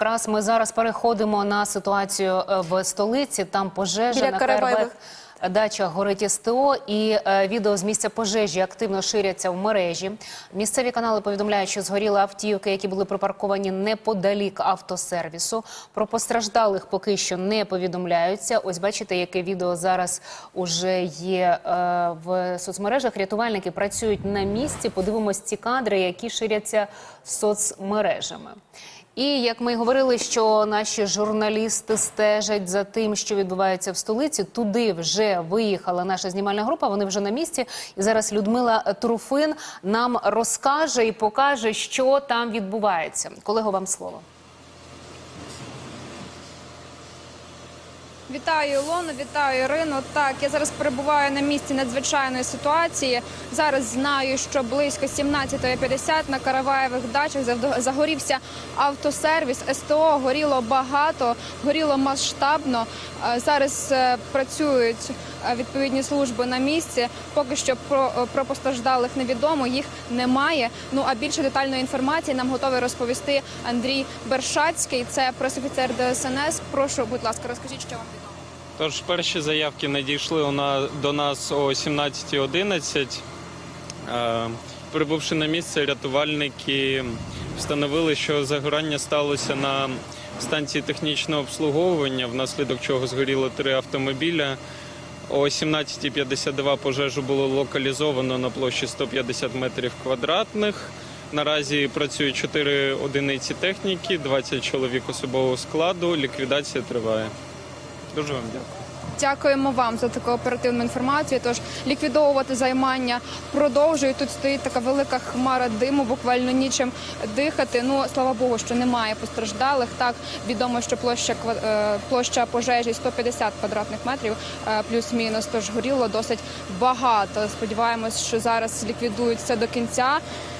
Якраз ми зараз переходимо на ситуацію е, в столиці. Там пожежа Біля на Караваєвих. Дача горить СТО. І е, відео з місця пожежі активно ширяться в мережі. Місцеві канали повідомляють, що згоріли автівки, які були припарковані неподалік автосервісу. Про постраждалих поки що не повідомляються. Ось бачите, яке відео зараз уже є е, в соцмережах. Рятувальники працюють на місці. Подивимось ці кадри, які ширяться соцмережами. І як ми говорили, що наші журналісти стежать за тим, що відбувається в столиці. Туди вже виїхала наша знімальна група. Вони вже на місці. І зараз Людмила Труфин нам розкаже і покаже, що там відбувається. Колего, вам слово. Вітаю Ілону, вітаю Ірину. Так, я зараз перебуваю на місці надзвичайної ситуації. Зараз знаю, що близько 17.50 на Караваєвих дачах загорівся автосервіс. СТО горіло багато, горіло масштабно. Е, Зараз е, працюють е, відповідні служби на місці. Поки що про, про постраждалих невідомо, їх немає. Ну а більше детальної інформації нам готовий розповісти Андрій Бершацький. Це пресофіцер ДСНС. Прошу, будь ласка, розкажіть, що вам. Тож перші заявки надійшли до нас о 17.11. Е, Прибувши на місце, рятувальники встановили, що загорання сталося на станції технічного обслуговування, внаслідок чого згоріло три автомобіля. О 17.52 пожежу було локалізовано на площі 150 метрів квадратних. Наразі працюють 4 одиниці техніки, 20 чоловік особового складу. Ліквідація триває. Дуже вам дякую. Дякуємо вам за таку оперативну інформацію. Тож ліквідовувати займання продовжують. Тут стоїть така велика хмара диму, буквально нічим дихати. Ну слава Богу, що немає постраждалих. Так відомо, що площа е, площа пожежі 150 квадратних метрів, е, плюс-мінус. Тож горіло досить багато. Сподіваємось, що зараз ліквідують це до кінця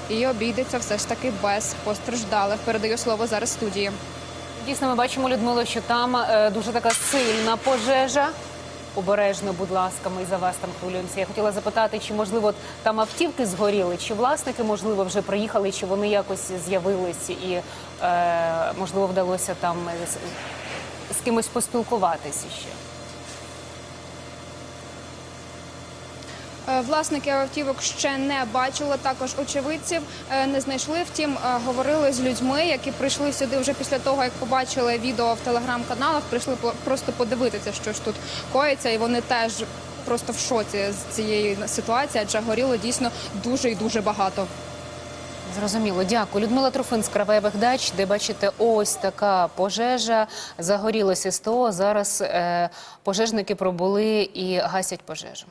і обійдеться все ж таки без постраждалих. Передаю слово зараз студії. Дійсно, ми бачимо, Людмило, що там е, дуже така сильна пожежа. Обережно, будь ласка, ми за вас там хвилюємося. Я хотіла запитати, чи можливо там автівки згоріли, чи власники можливо вже приїхали, чи вони якось з'явились, і е, можливо вдалося там з, з кимось поспілкуватися ще. Власники автівок ще не бачили. Також очевидців е, не знайшли. Втім, е, говорили з людьми, які прийшли сюди вже після того, як побачили відео в телеграм-каналах. Прийшли просто подивитися, що ж тут коїться, і вони теж просто в шоці з цієї ситуації, адже горіло дійсно дуже і дуже багато. Зрозуміло, дякую. Людмила Труфин з Краваєвих дач, де бачите, ось така пожежа. Загорілося СТО. Зараз е, пожежники пробули і гасять пожежу.